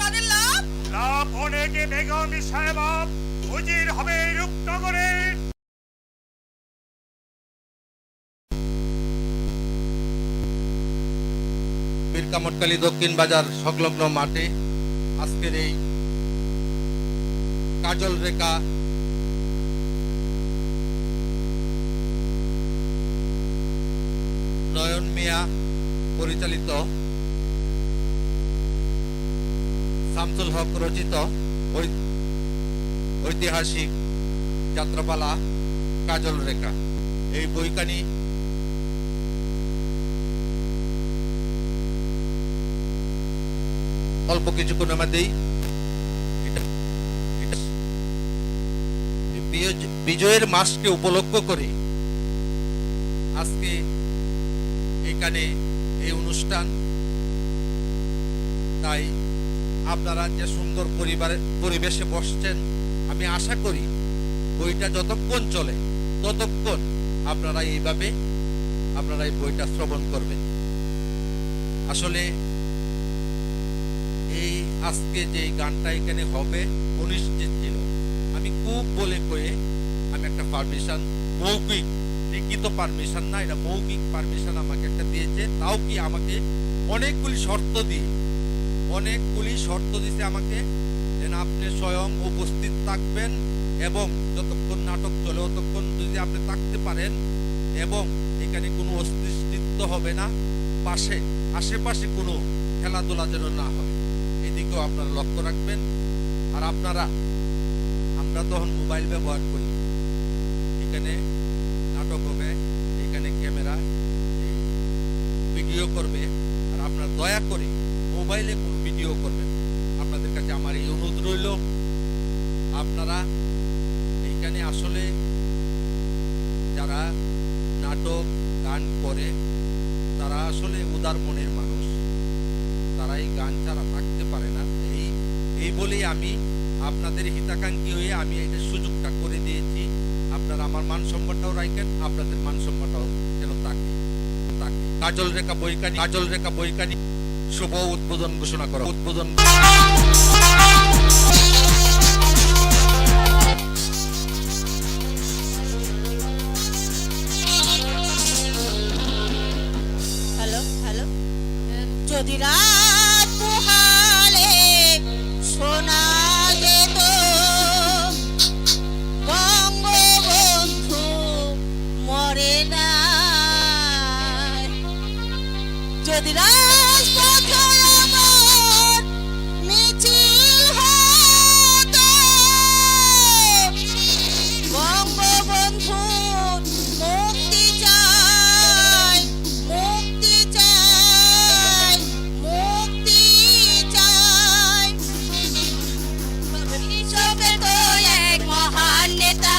তাদের লাভ অনেকে বেগম সাহেব উজির হবে রূপনগরে। কামটকালী দক্ষিণ বাজার সংলগ্ন মাঠে আজকের এই কাজল রেখা নয়ন মিয়া পরিচালিত শামসুল হক রচিত ঐতিহাসিক যাত্রাপালা কাজল রেখা। এই বইখানি অল্প এটা- এই বিজয়- বিজয়ের মাসকে উপলক্ষ করে আজকে এখানে এই অনুষ্ঠান। তাই আপনারা যে সুন্দর পরিবারে পরিবেশে বসছেন, আমি আশা করি বইটা যতক্ষণ চলে, ততক্ষণ আপনারা এইভাবে আপনারা এই বইটা শ্রবণ করবেন। আসলে আজকে যে গানটা এখানে হবে অনিশ্চিত ছিল আমি খুব বলে কয়ে আমি একটা পারমিশন মৌখিক, লিখিত পারমিশন না, এটা মৌখিক পারমিশন আমাকে একটা দিয়েছে। তাও কি আমাকে অনেকগুলি শর্ত দিয়ে, অনেকগুলি শর্ত দিছে আমাকে, যেন আপনি স্বয়ং উপস্থিত থাকবেন এবং যতক্ষণ নাটক চলে ততক্ষণ যদি আপনি থাকতে পারেন এবং এখানে কোনো অস্তিত্ব হবে না, পাশে, আশেপাশে কোনো খেলাধুলা যেন না হয়। এদিকেও আপনারা লক্ষ্য রাখবেন। আর আপনারা, আমরা তখন মোবাইল ব্যবহার করি। এখানে নাটক হবে এখানে ক্যামেরা ভিডিও করবে। আর আপনারা দয়া করে মোবাইলে ভিডিও করবেন আপনাদের কাছে আমার এই অনুরোধ রইল। আপনারা এইখানে আসলে যারা নাটক, গান করে, তারা আসলে উদার মনের মানুষ। তারা এই গান ছাড়া এই বলেই আমি আপনাদের হিতাকাঙ্ক্ষী হয়ে আমি এটা সুযোগটা করে দিয়েছি। আপনারা আমার মান সম্মানটাও রাখেন, আপনাদের মান সম্মানটাও যেন থাকে কাজল রেখা বৈকানি, কাজল রেখা বৈকানি, শুভ উদ্বোধন ঘোষণা করা। উদ্বোধন হ্যালো হ্যালো। এক মহান নেতা।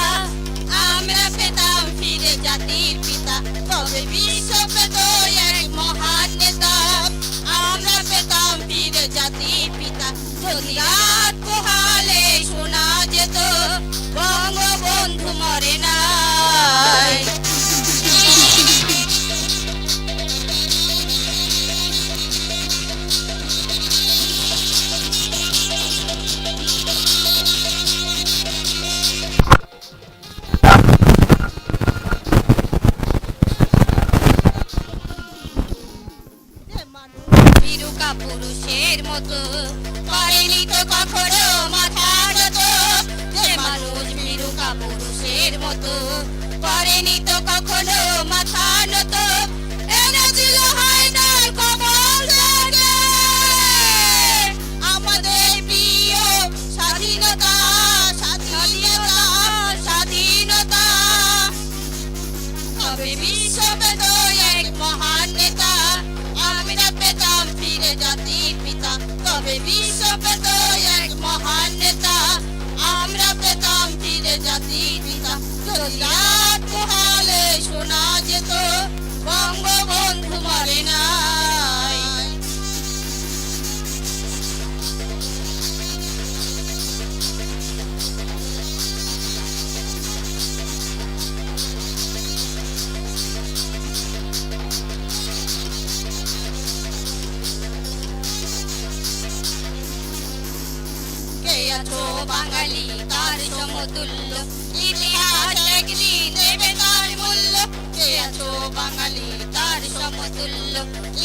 আমরা পেতাম ফিরে জাতির পিতা। তবে বিশ্বকে এক মহান নেতা। আমরা পেতাম ফিরে জাতির পিতা। good look.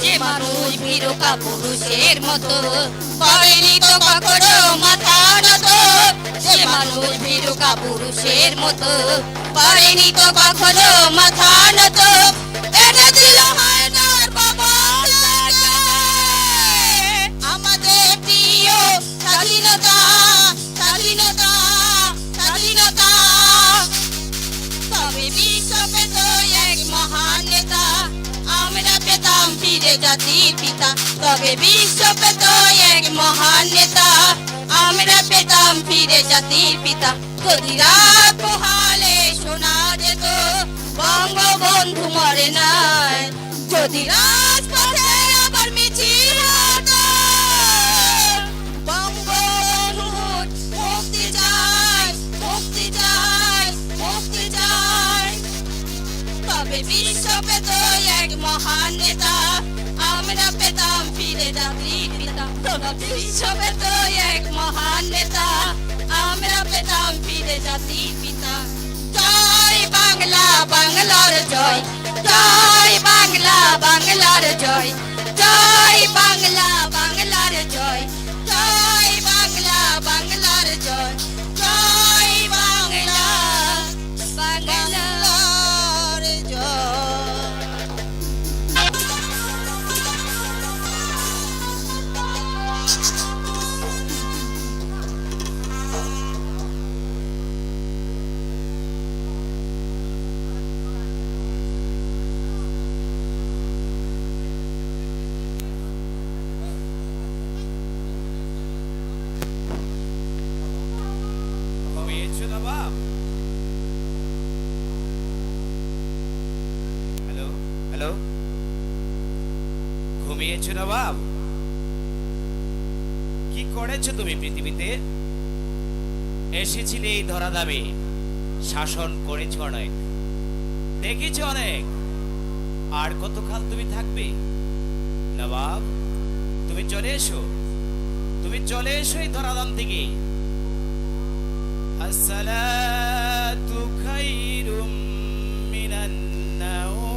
যে মানুষ বীরকা পুরুষের মতো করেনি তো কখনো মাথা নত যে মানুষ বীরকা পুরুষের মতো করেনি তো কখনো মাথা নত এনেছিল হায়দার তবে বিশ্ব পেত এক মহান নেতা। আমরা পেতাম ফিরে জাতির পিতা। যদি রাত পোহালে শোনা যেত, বঙ্গবন্ধু মরে নাই। যদি রাজপথে পিতা তো এক মহান নেতা আমরা পেতাম ফিরে জাতি পিতা জয় বাংলা বাংলার জয় জয় বাংলা বাংলার জয় জয় বাংলা বাংলার জয়। নবাব হ্যালো হ্যালো ঘুমিয়েছো নবাব? কি করেছ তুমি পৃথিবীতে? এসেছিলে এই ধরা দামে শাসন করেছ অনেক। দেখেছ অনেক। আর কতকাল তুমি থাকবে? নবাব, তুমি চলে এসো। তুমি চলে এসো এই ধরাধাম থেকে। الصلاة خير من النوم.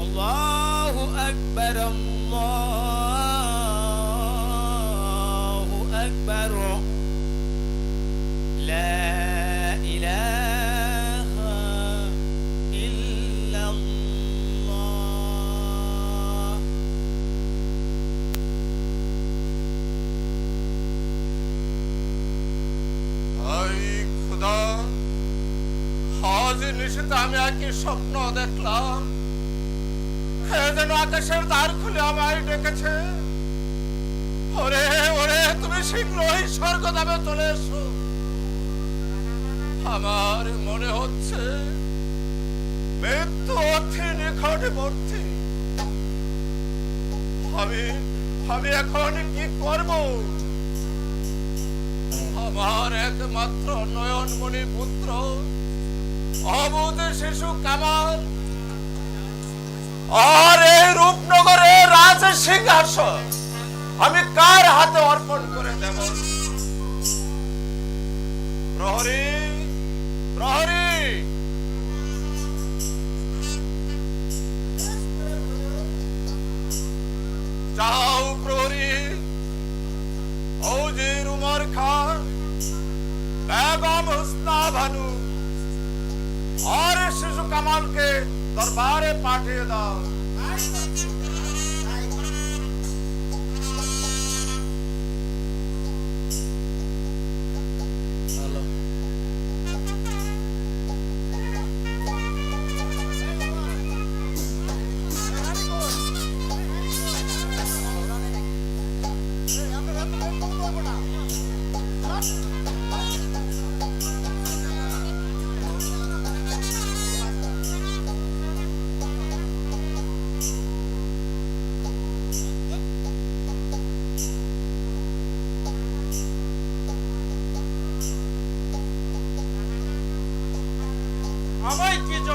الله أكبر الله أكبر. لا আমি একই স্বপ্ন দেখলাম। যেন আকাশের দ্বার খুলে আমায় ডেকেছে। ওরে ওরে, তুমি শীঘ্রই স্বর্গধামে চলে এসো। আমার মনে হচ্ছে মৃত্যু অর্থে নিকটবর্তী। আমি আমি এখন কি করব? আমার একমাত্র নয়নমণি পুত্র। অবুধ শিশু কামাল। আর এই রূপনগরে রাজ সিংহাসন। আমি কার হাতে অর্পণ করে দেব? প্রহরী প্রহরী। যাও প্রহরী। ও যে রুমার খান বেগম হুসনা ভানু আর শিশু কামালকে দরবারে পাঠিয়ে দাও হ্যালো আমায় কি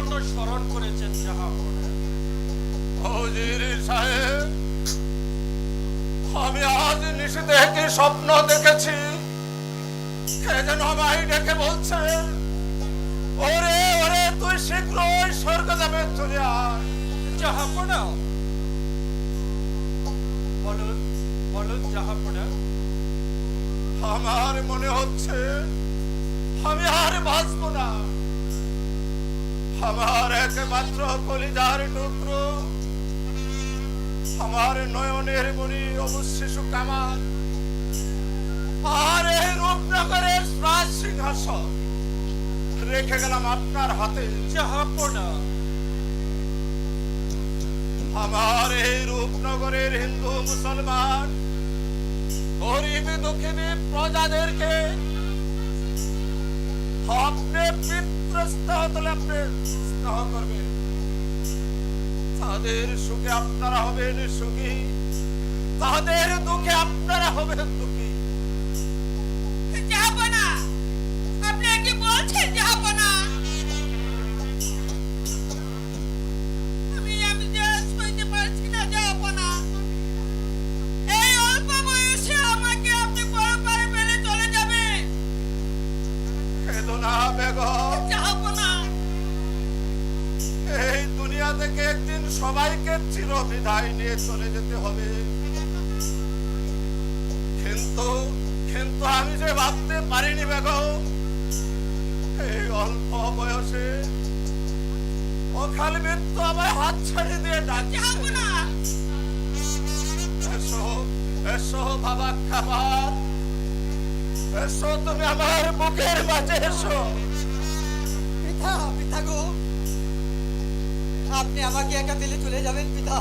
জন্য স্মরণ করেছেন সাহেব আমি আজ কি স্বপ্ন দেখেছি। কে যেন আমায় ডেকে বলছে ওরে ওরে তুই শীঘ্রই স্বর্গ যাবে চলে আয়। জাহাপনা বলুন বলুন জাহাপনা আমার মনে হচ্ছে আমি আর বাঁচবো না। আমার একমাত্র কলিজার টুকরো। আমার নয়নের মণি অবুজ শিশু কামাল। আর এই রূপনগরের রাজ সিংহাসন। রেখে গেলাম আপনার হাতে। জাহাপনা আমার এই রূপনগরের হিন্দু মুসলমান গরিব দুঃখিনী প্রজাদেরকে আপনি পিতৃস্নেহ তুলে আপনি স্নেহ করবেন। তাদের সুখে আপনারা হবেন সুখী। তাদের দুঃখে আপনারা হবেন দুঃখী। বেগম জাহাপনা এই দুনিয়া থেকে একদিন সবাইকে চির বিদায় নিয়ে চলে যেতে হবে। কিন্তু কিন্তু আমি যে ভাবতে পারিনি বেগম এই অল্প বয়সে অকাল মৃত্যু আমায় হাত ছাড়ি দিয়ে ডাকছে। এসো এসো বাবা খাবার এসো তুমি আমার বুকের মাঝে এসো। পিতা পিতা গো। আপনি আমাকে একা ফেলে চলে যাবেন পিতা।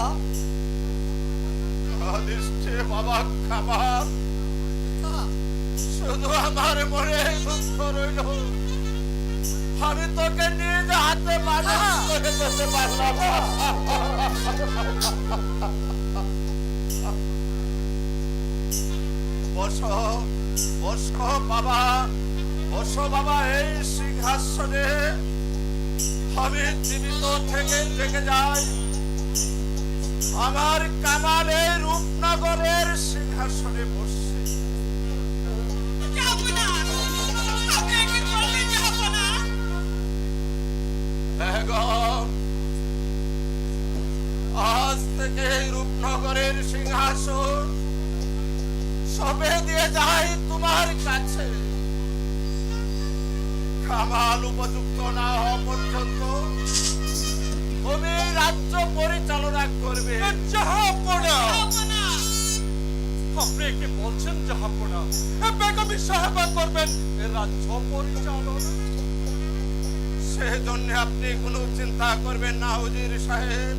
অদৃষ্টে বাবা খাবার শুধু আমার মনে দুঃখ রইল। আমি তোকে নিজ হাতে মানুষ করে যেতে পারলাম বসো বসো বাবা বসো বাবা এই সিংহাসনে আমি জীবিত থেকে থেকে যাই। আমার কামালে রূপনগরের সিংহাসনে বসছে। বেগম আজ থেকে রূপনগরের সিংহাসন সবে দিয়ে যাই তোমার কাছে। কামাল উপযুক্ত না হওয়া পর্যন্ত তুমি রাজ্য পরিচালনা করবে। জাহাপনা! আপনি কি বলছেন জাহাপনা? বেগমি সাহেবা করবেন। রাজ্য পরিচালনা? সেজন্য আপনি কোনো চিন্তা করবেন না হুজির সাহেব।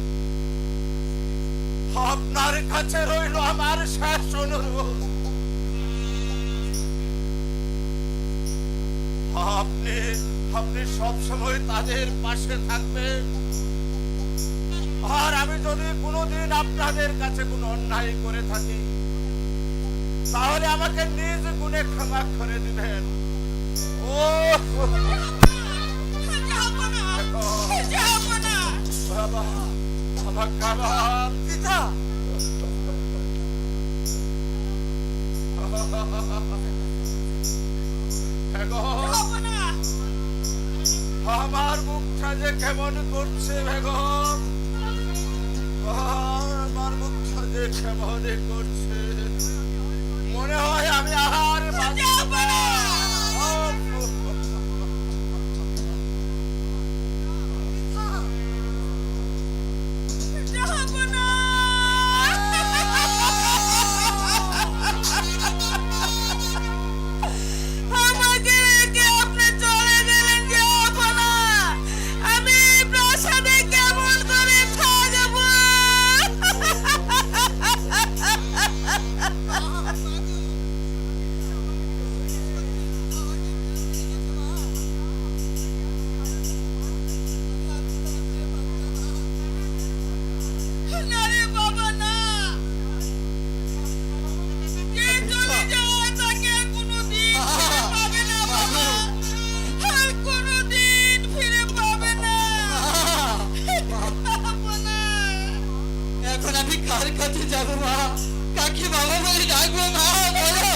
আপনার কাছে রইল আমার শেষ অনুরোধ। আপনি আপনি সব সময় তাদের পাশে থাকবেন। আর আমি যদি কোনোদিন আপনাদের কাছে কোনো অন্যায় করে থাকি তাহলে আমাকে নিজ গুণে ক্ষমা করে দিবেন। ও বাবা পিতা। জাহাপনা আমার মুখটা যে কেমন করছে বেগম আমার মুখটা যে কেমন করছে। মনে হয় আমি আর বাঁচবো কোথায় যাব মা? কাকে বাবা বলে ডাকবো মা বলো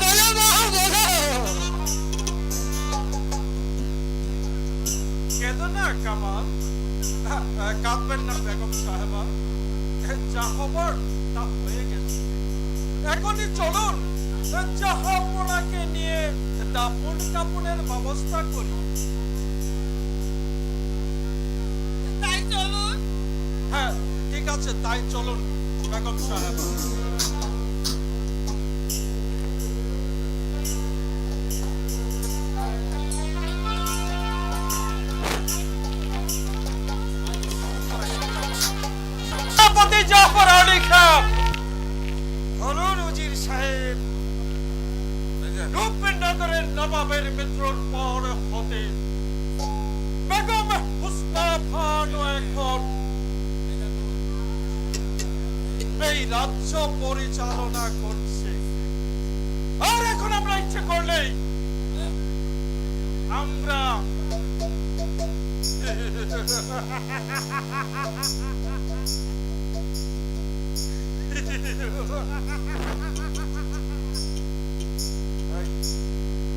বলো মা বলো। কেঁদো না কামাল কাঁদবেন না বেগম সাহেবা। যা হবার তা হয়ে গেছে। এখনই চলুন জাহাপনাকে নিয়ে দাপন কাপনের ব্যবস্থা করি। তাই চলুন। হ্যাঁ ঠিক আছে তাই চলুন বেগম সাহেবা জাফর আলী খান। বলুন উজির সাহেব রূপনগরের নবাবের মৃত্যুর পর হতে বেগম হুসনা এখন। এই রাজ্য পরিচালনা করছে। আর এখন আমরা ইচ্ছে করলেই আমরা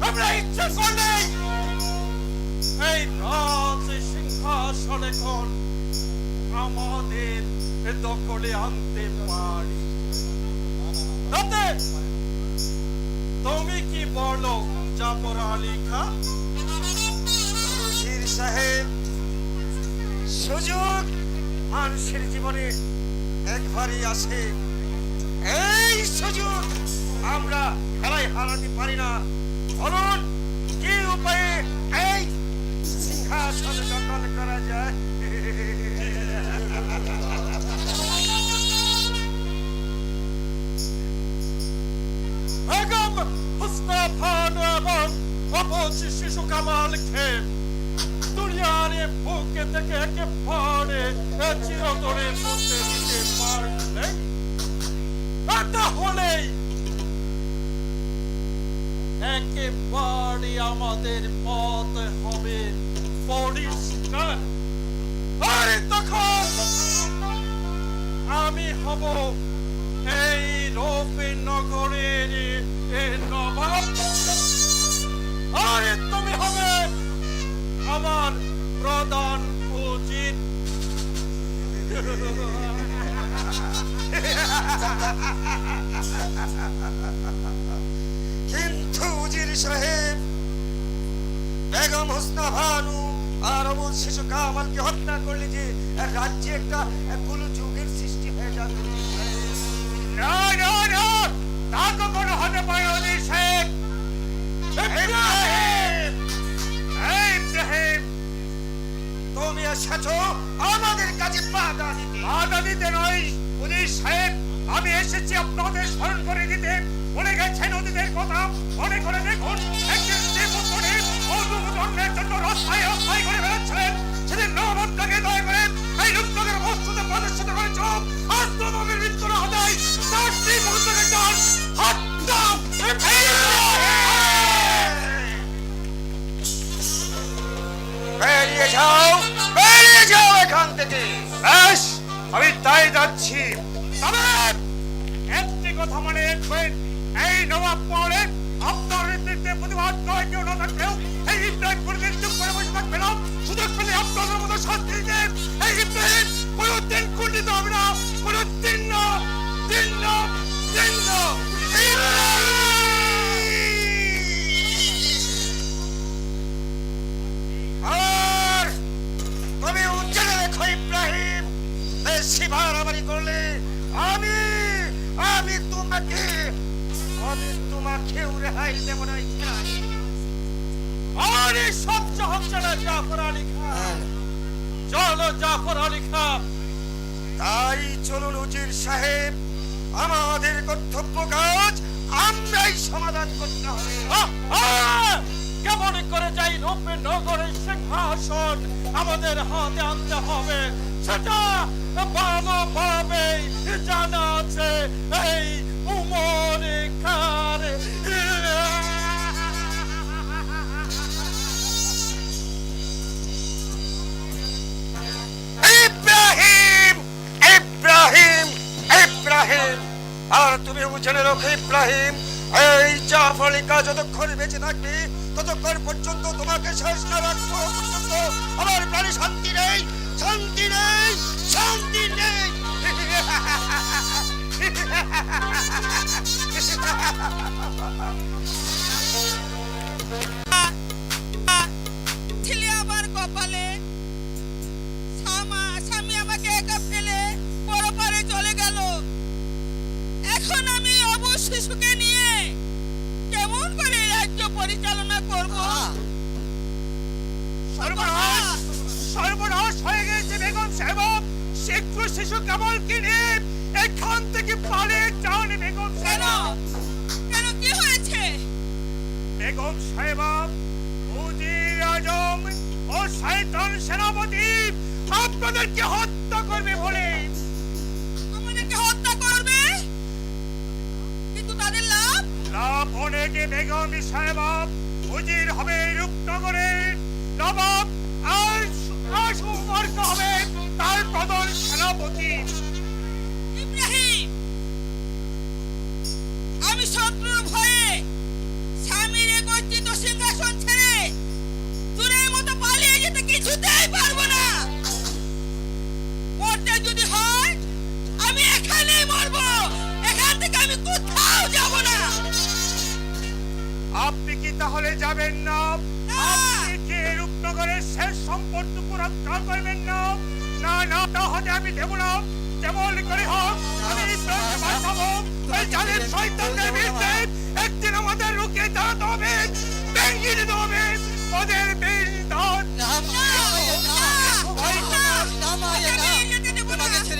আমরা ইচ্ছে করলেই এই রাজ সিংহাসন এখন আমাদের দখলে আনতে পারি তাতে তুমি কি বলো জাফর আলী খান উজির সাহেব সুযোগ মানুষের জীবনে একবারই আসে এই সুযোগ আমরা খেলায় হারাতে পারি না। বলুন, কি উপায়ে এই সিংহাসন দখল করা যায়? বেগম খান এবং শিশু কামালকে দুনিয়ার বুকে থেকে একেবারে এ চিরতরে মুছে দিতে পারলে। তাহলেই একেবারে আমাদের পথ হবে পরিষ্কার। আর তখন আমি হব এই আমার প্রধান কিন্তু উজির সাহেব, বেগম হোসনা ভানু আর অবুল শিশু কামালকে হত্যা করলে যে রাজ্যে একটা গুলো হতে পারে না, অজির সাহেব ইব্রাহিম! তুমি এসেছ আমাদের কাছে বাধা দিতে। বাধা বলে গেছেন অতীতের কথা। মনে জন্য রাস্তায় রাস্তায় করে বেড়াচ্ছিলেন সেদিন নবদ্দাকে দয়া করে এই রূপনগরের বস্তুতে প্রদর্শিত করেছ। আজ নবমের মৃত্যু মনে রাখবেন এই নবাব মহলে আপনার নেতৃত্বে কেউ না থাকলেও এই ইব্রাহিম কোনদিন চুপ করে বসে থাকবে না সুযোগ পেলে আপনাদের মতো কোনোদিন না কোনো না দিন না দিন না আর তুমি উজ্জ্বলে রেখো ইব্রাহিম বেশি বাড়াবাড়ি করলে আমি আমি তোমাকে আমি তোমাকে রেহাই দেব না আর সহ্য হচ্ছে না জাফর আলী খান চলো জাফর আলী খান তাই চলুন উজির সাহেব আমাদের কর্তব্য কাজ আমরাই সমাধান করতে হবে! কেমন করে যাই রূপে নগরের সিংহাসন আমাদের হাতে আনতে হবে। সেটা ভালোভাবে জানা আছে এই উমর খার ইব্রাহিম ইব্রাহিম ইব্রাহিম। আর তুমি জেনে রাখো ইব্রাহিম। এই জাফরিকা যতক্ষণ বেঁচে থাকবে, ততক্ষণ পর্যন্ত তোমাকে শেষ না রাখব পর্যন্ত। আমার প্রাণে শান্তি নেই শান্তি নেই শান্তি নেই। ছিলে আমার কপালে। পরিচালনা করব। সর্বনাশ সর্বনাশ হয়ে গেছে বেগম সাহেব। শীঘ্র শিশু নিয়ে এখান থেকে পালিয়ে যান বেগম কেন সাহেব। কেন? কি হয়েছে? বেগম সাহেব উজির আজম ও শয়তান সেনাপতি আপনাদেরকে হত্যা করবে বলে লাভ অনেকে হবে রূপনগরের নবাব হবে তার প্রধান সেনাপতি। আমি শত্রুর ভয়ে স্বামীর গর্জিত সিংহাসন ছেড়ে দূরের মতো পালিয়ে যেতে কিছুতেই পারব না। তাহলে যাবেন না। আপনি কি রূপনগরের শেষ সম্পদটুকু রক্ষা করবেন না না না তাহলে আমি দেব না যেমন করে হোক আমি বাঁচাবো ওই জালের শয়তানদের বিরুদ্ধে একদিন আমাদের রুখে দাঁড়াতে হবে ভেঙে দিতে ওদের না।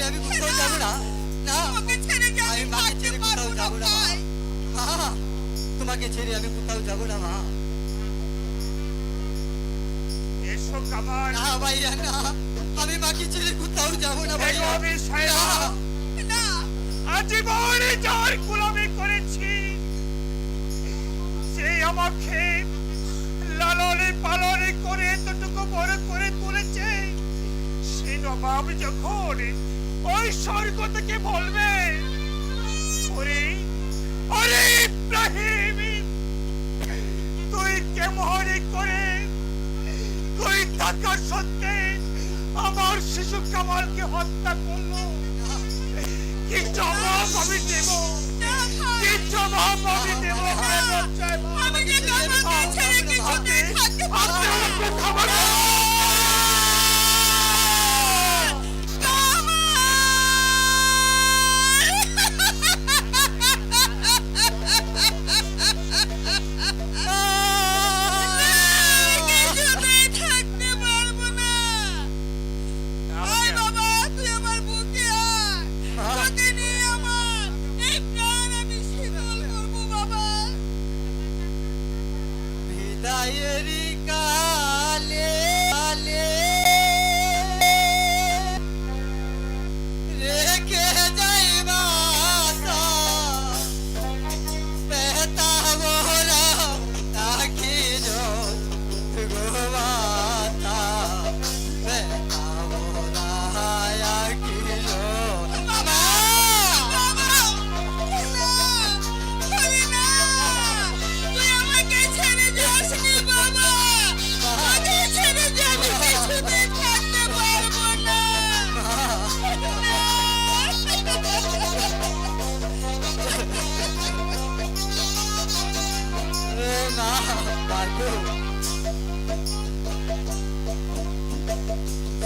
আমি কোথাও যাব না না আমি ছেড়ে কোথাও যাব না তোমাকে ছেড়ে আমি কোথাও যাব না মা। এসো কামাল। না ভাইয়া না। আমি মাকে ছেড়ে কোথাও যাব না ভাইয়া। না। আজীবনে যার গোলামি করেছি আমাকে লালনে পালনে করে এতটুকু বড় করে তুলেছে সে নবাব যখন ওই স্বর্গ থেকে বলবে ওরে ওরে ইব্রাহিম তুই কেমন করে তুই থাকা সত্ত্বে আমার শিশু কামালকে হত্যা করল কি জবাব আমি দেব। কি জবাব আমি দেব? আমি যে কামালকে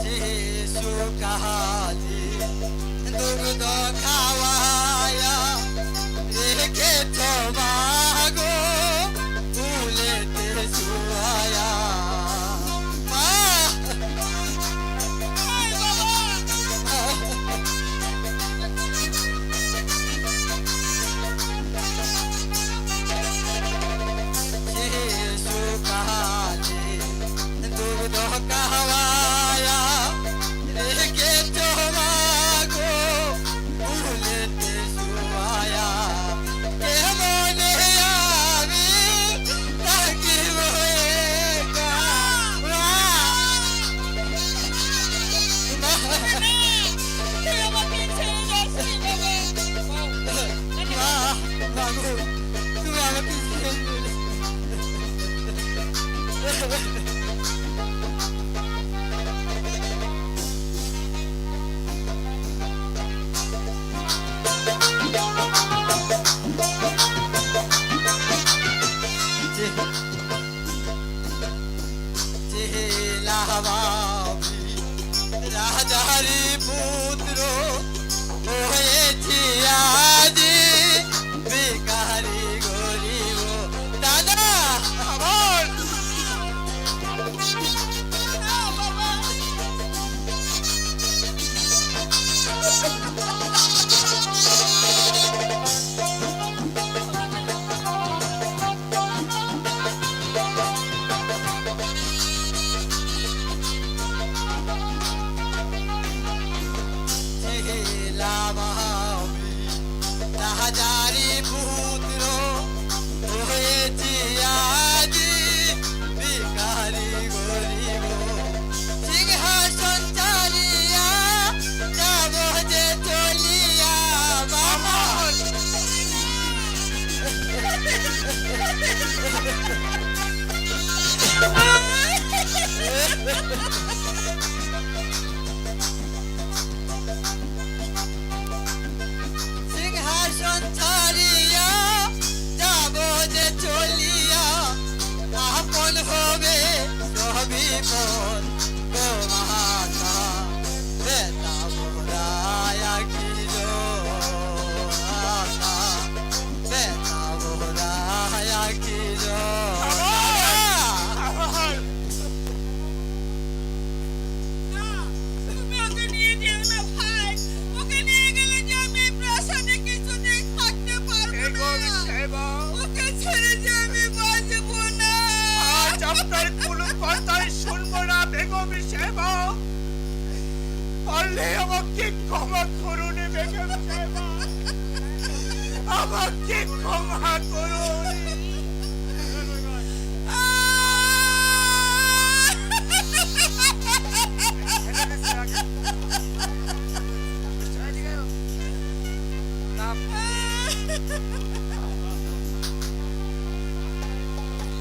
শিশু কাহালি দুগ্ধ খাওয়ায়া